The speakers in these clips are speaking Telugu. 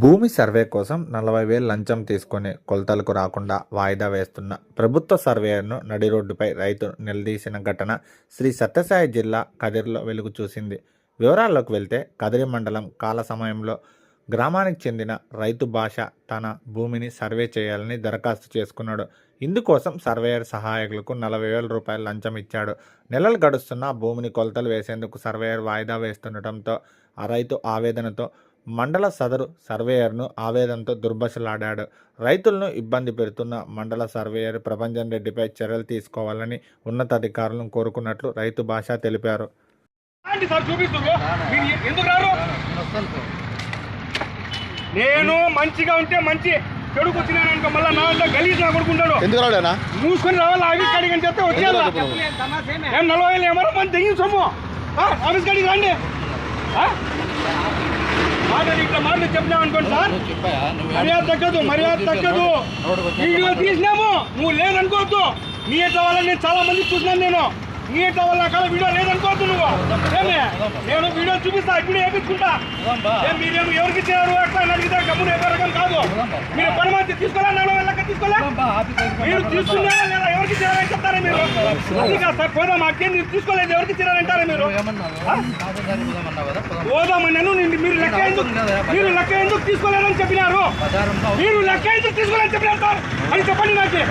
భూమి సర్వే కోసం నలభై వేలు లంచం తీసుకొని కొలతలకు రాకుండా వాయిదా వేస్తున్న ప్రభుత్వ సర్వేయర్ను నడి రోడ్డుపై రైతు నిలదీసిన ఘటన శ్రీ సత్యసాయి జిల్లా కదిరిలో వెలుగు చూసింది. వివరాల్లోకి వెళ్తే కదిరి మండలం కాల సమయంలో గ్రామానికి చెందిన రైతు భాష తన భూమిని సర్వే చేయాలని దరఖాస్తు చేసుకున్నాడు. ఇందుకోసం సర్వేయర్ సహాయకులకు నలభై వేల రూపాయలు లంచం ఇచ్చాడు. నెలలు గడుస్తున్న భూమిని కొలతలు వేసేందుకు సర్వేయర్ వాయిదా వేస్తుండటంతో ఆ రైతు ఆవేదనతో మండల సదరు సర్వేయర్ను ఆవేదనతో దుర్భషలాడాడు. రైతులను ఇబ్బంది పెడుతున్న మండల సర్వేయర్ ప్రభంజన్ రెడ్డిపై చర్యలు తీసుకోవాలని ఉన్నతాధికారులను కోరుకున్నట్లు రైతు భాష తెలిపారు. నేను మంచిగా ఉంటే మంచి చెడుకు వచ్చినాను మళ్ళీ నా అంటే గలీజ్ నా కొడుకుంటాడు ఎందుకు రాడేనా మూసుకొని రావాలి? ఆఫీస్ కాడికి అని చెప్తే వచ్చేయాలా? ఏం నలభై వేలు ఏమన్నా సొమ్ము. ఆ, ఆఫీస్ కాడికి రండి. మాటలు ఇట్లా మాటలు సార్. మర్యాద తగ్గదు మర్యాద తగ్గదు. వీడియో తీసినాము. నువ్వు లేదనుకోవద్దు. నీ ఎట్లా వల్ల నేను చాలా మంది చూసినాను నేను. నీ ఎట్లా వల్ల అక్కడ వీడియో లేదనుకోవద్దు నువ్వు. ఏమే? నేను వీడియో చూపిస్తా ఇప్పుడు వేపించుకుంటా. మీరేమో ఎవరికి ఎట్లా అని అడిగితే గమ్మున ఎవరికం కాదు. మీరు పని తీసుకోలే మీరు తీసుకున్నారా లేదా? ఎవరికి ఇచ్చారని చెప్తారా మీరు? అది కాదు సార్ పోదాం అక్కేం మీరు తీసుకోలేదు ఎవరికి ఇచ్చారంటారా మీరు? పోదామని నేను మీరు లెక్క ఎందుకు మీరు లెక్క ఎందుకు తీసుకోలేదని చెప్పినారు? మీరు లెక్క ఎందుకు తీసుకోలేదని చెప్పినారు సార్? అని చెప్పండి నాకు.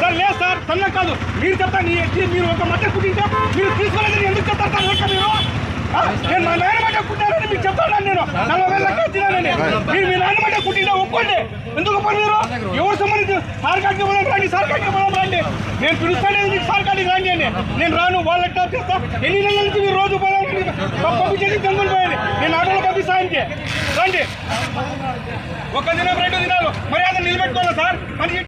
సార్ లేదు సార్ తన్న కాదు. మీరు చెప్తాను మీరు ఒక మధ్య కుట్టింటే మీరు తీసుకోలేదని ఎందుకు చెప్తారు సార్? లెక్క మీరు? నేను మా నాయన మాట కుట్టానని మీకు చెప్తాను నేను. నలభై వేల లెక్క ఇచ్చినానని మీరు మీ నాయన మాట కుట్టింటే ఒప్పుకోండి ఎందుకు ఒప్పుకోండి మీరు? ఎవరు సంబంధించి సార్ కాడికి పొలం రండి? సార్ కాడికి పొలం రండి. నేను పిలుస్తానే మీకు సార్ కాడికి రండి అని? నేను రాను వాళ్ళకి టాప్ చేస్తా. ఎన్ని నెలల నుంచి మీరు రోజు పొలం పంపించేసి దొంగలు పోయాలి. నేను ఆటోలో పంపిస్తానికి. రండి. ఒక దినం రెండు దినాలు మర్యాద నిలబెట్టుకోవాలి సార్? మనిషి